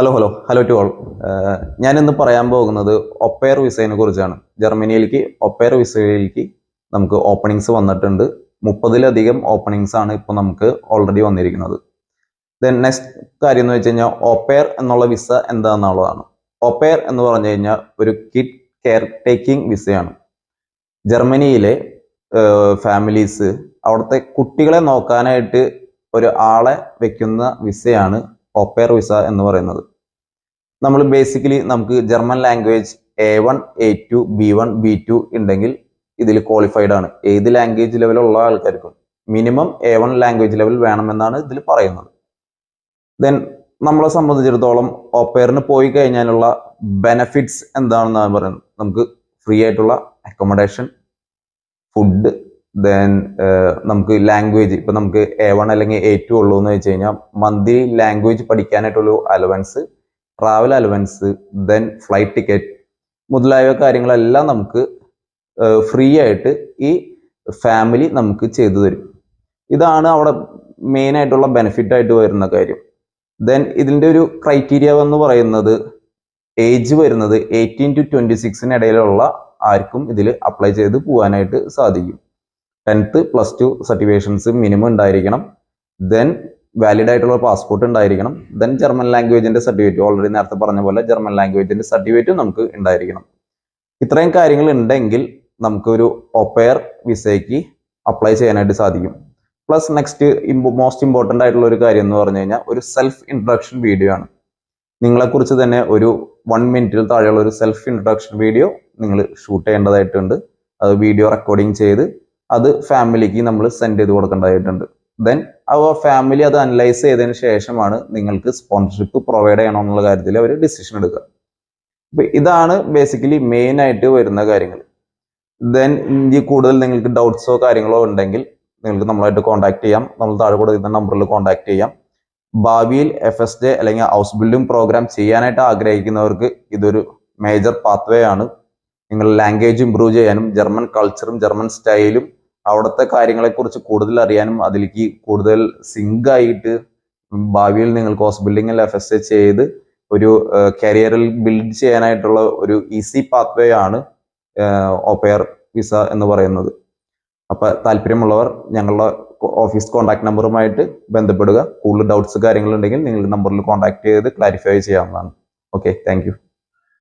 Hello hello hello to all ഞാൻ ഇന്ന് പറയാൻ പോകുന്നത് ഒപ്പയർ വിസയെ കുറിച്ചാണ്. ജർമ്മനിയിലേക്ക് ഒപ്പയർ വിസയിലേക്ക് നമുക്ക് ഓപ്പണിങ്സ് വന്നിട്ടുണ്ട്. മുപ്പതിലധികം ഓപ്പണിങ്സ് ആണ് ഇപ്പോൾ നമുക്ക് ഓൾറെഡി വന്നിരിക്കുന്നത്. ദെൻ നെക്സ്റ്റ് കാര്യം എന്ന് വെച്ച് കഴിഞ്ഞാൽ ഒപ്പയർ എന്നുള്ള വിസ എന്താണെന്നുള്ളതാണ് ഒപ്പയർ എന്ന് പറഞ്ഞു കഴിഞ്ഞാൽ ഒരു കിഡ് കെയർ ടേക്കിംഗ് വിസയാണ് ജർമ്മനിയിലെ ഫാമിലീസ് അവിടുത്തെ കുട്ടികളെ നോക്കാനായിട്ട് ഒരു ആളെ വെക്കുന്ന വിസയാണ് ഒപ്പയർ വിസ എന്ന് പറയുന്നത്. നമ്മൾ ബേസിക്കലി നമുക്ക് German language A one A two B one B two ഉണ്ടെങ്കിൽ ഇതിൽ ക്വാളിഫൈഡ് ആണ്. ഏത് ലാംഗ്വേജ് ലെവലുള്ള ആൾക്കാർക്കും minimum A one language level വേണമെന്നാണ് ഇതിൽ പറയുന്നത്. ദെൻ നമ്മളെ സംബന്ധിച്ചിടത്തോളം ഓപ്പയറിന് പോയി കഴിഞ്ഞാലുള്ള ബെനഫിറ്റ്സ് എന്താണെന്നാണ് പറയുന്നത്. നമുക്ക് ഫ്രീ ആയിട്ടുള്ള അക്കോമഡേഷൻ ഫുഡ് ദെൻ നമുക്ക് ലാംഗ്വേജ് ഇപ്പൊ നമുക്ക് എ വൺ അല്ലെങ്കിൽ എ ടു ഉള്ളൂ എന്ന് വെച്ച് കഴിഞ്ഞാൽ monthly language പഠിക്കാനായിട്ടുള്ള allowance travel allowance then flight ticket മുതലായ കാര്യങ്ങളെല്ലാം നമുക്ക് ഫ്രീ ആയിട്ട് ഈ ഫാമിലി നമുക്ക് ചെയ്തു തരും. ഇതാണ് അവിടെ മെയിൻ ആയിട്ടുള്ള ബെനിഫിറ്റ് ആയിട്ട് വരുന്ന കാര്യം. ദെൻ ഇതിന്റെ ഒരു ക്രൈറ്റീരിയ എന്ന് പറയുന്നത് ഏജ് വരുന്നത് എയ്റ്റീൻ ടു ട്വന്റി സിക്സിന് ഇടയിലുള്ള ആർക്കും ഇതിൽ അപ്ലൈ ചെയ്ത് പോകാനായിട്ട് സാധിക്കും. Tenth plus two certifications minimum ഉണ്ടായിരിക്കണം. ദെൻ വാലിഡ് ആയിട്ടുള്ള പാസ്പോർട്ട് ഉണ്ടായിരിക്കണം. ദെൻ ജർമ്മൻ ലാംഗ്വേജിന്റെ സർട്ടിഫിക്കറ്റ് ഓൾറെഡി നേരത്തെ പറഞ്ഞ പോലെ ജർമ്മൻ ലാംഗ്വേജിന്റെ സർട്ടിഫിക്കറ്റും നമുക്ക് ഉണ്ടായിരിക്കണം. ഇത്രയും കാര്യങ്ങൾ ഉണ്ടെങ്കിൽ നമുക്കൊരു ഒപ്പയർ വിസയ്ക്ക് അപ്ലൈ ചെയ്യാനായിട്ട് സാധിക്കും. പ്ലസ് നെക്സ്റ്റ് മോസ്റ്റ് ഇമ്പോർട്ടന്റ് ആയിട്ടുള്ള ഒരു കാര്യം എന്ന് പറഞ്ഞു കഴിഞ്ഞാൽ ഒരു സെൽഫ് ഇൻട്രൊഡക്ഷൻ വീഡിയോ ആണ്. നിങ്ങളെക്കുറിച്ച് തന്നെ ഒരു വൺ മിനിറ്റിൽ താഴെയുള്ള ഒരു സെൽഫ് ഇൻട്രൊഡക്ഷൻ വീഡിയോ നിങ്ങൾ ഷൂട്ട് ചെയ്യേണ്ടതായിട്ടുണ്ട്. അത് വീഡിയോ റെക്കോർഡിങ് ചെയ്ത് അത് ഫാമിലിക്ക് നമ്മൾ സെൻഡ് ചെയ്ത് കൊടുക്കേണ്ടതായിട്ടുണ്ട്. ദെൻ ആ ഫാമിലി അത് അനലൈസ് ചെയ്തതിന് ശേഷമാണ് നിങ്ങൾക്ക് സ്പോൺസർഷിപ്പ് പ്രൊവൈഡ് ചെയ്യണം എന്നുള്ള കാര്യത്തിൽ അവർ ഡിസിഷൻ എടുക്കുക. അപ്പൊ ഇതാണ് ബേസിക്കലി മെയിൻ ആയിട്ട് വരുന്ന കാര്യങ്ങൾ. ദെൻ ഇതിൽ കൂടുതൽ നിങ്ങൾക്ക് ഡൗട്ട്സോ കാര്യങ്ങളോ ഉണ്ടെങ്കിൽ നിങ്ങൾക്ക് നമ്മളായിട്ട് കോൺടാക്ട് ചെയ്യാം. നമ്മൾ താഴെ കൊടുക്കുന്ന നമ്പറിൽ കോൺടാക്ട് ചെയ്യാം. ഭാവിയിൽ എഫ് എസ് ഡെ അല്ലെങ്കിൽ ഹൗസ് ബിൽഡിംഗ് പ്രോഗ്രാം ചെയ്യാനായിട്ട് ആഗ്രഹിക്കുന്നവർക്ക് ഇതൊരു മേജർ പാത്വേ ആണ്. നിങ്ങൾ ലാംഗ്വേജ് ഇമ്പ്രൂവ് ചെയ്യാനും ജർമ്മൻ കൾച്ചറും ജർമ്മൻ സ്റ്റൈലും അവിടുത്തെ കാര്യങ്ങളെക്കുറിച്ച് കൂടുതൽ അറിയാനും അതിലേക്ക് കൂടുതൽ സിങ്ക് ആയിട്ട് ഭാവിയിൽ നിങ്ങൾക്ക് ബിൽഡിംഗ് എഫ് എസ് എ ചെയ്ത് ഒരു കരിയറിൽ ബിൽഡ് ചെയ്യാനായിട്ടുള്ള ഒരു ഈസി പാത്വേ ആണ് ഓപ്പയർ വിസ എന്ന് പറയുന്നത്. അപ്പൊ താല്പര്യമുള്ളവർ ഞങ്ങളുടെ ഓഫീസ് കോൺടാക്ട് നമ്പറുമായിട്ട് ബന്ധപ്പെടുക. കൂടുതൽ ഡൗട്ട്സ് കാര്യങ്ങളുണ്ടെങ്കിൽ നിങ്ങൾ നമ്പറിൽ കോൺടാക്ട് ചെയ്ത് ക്ലാരിഫൈ ചെയ്യാവുന്നതാണ്. Okay thank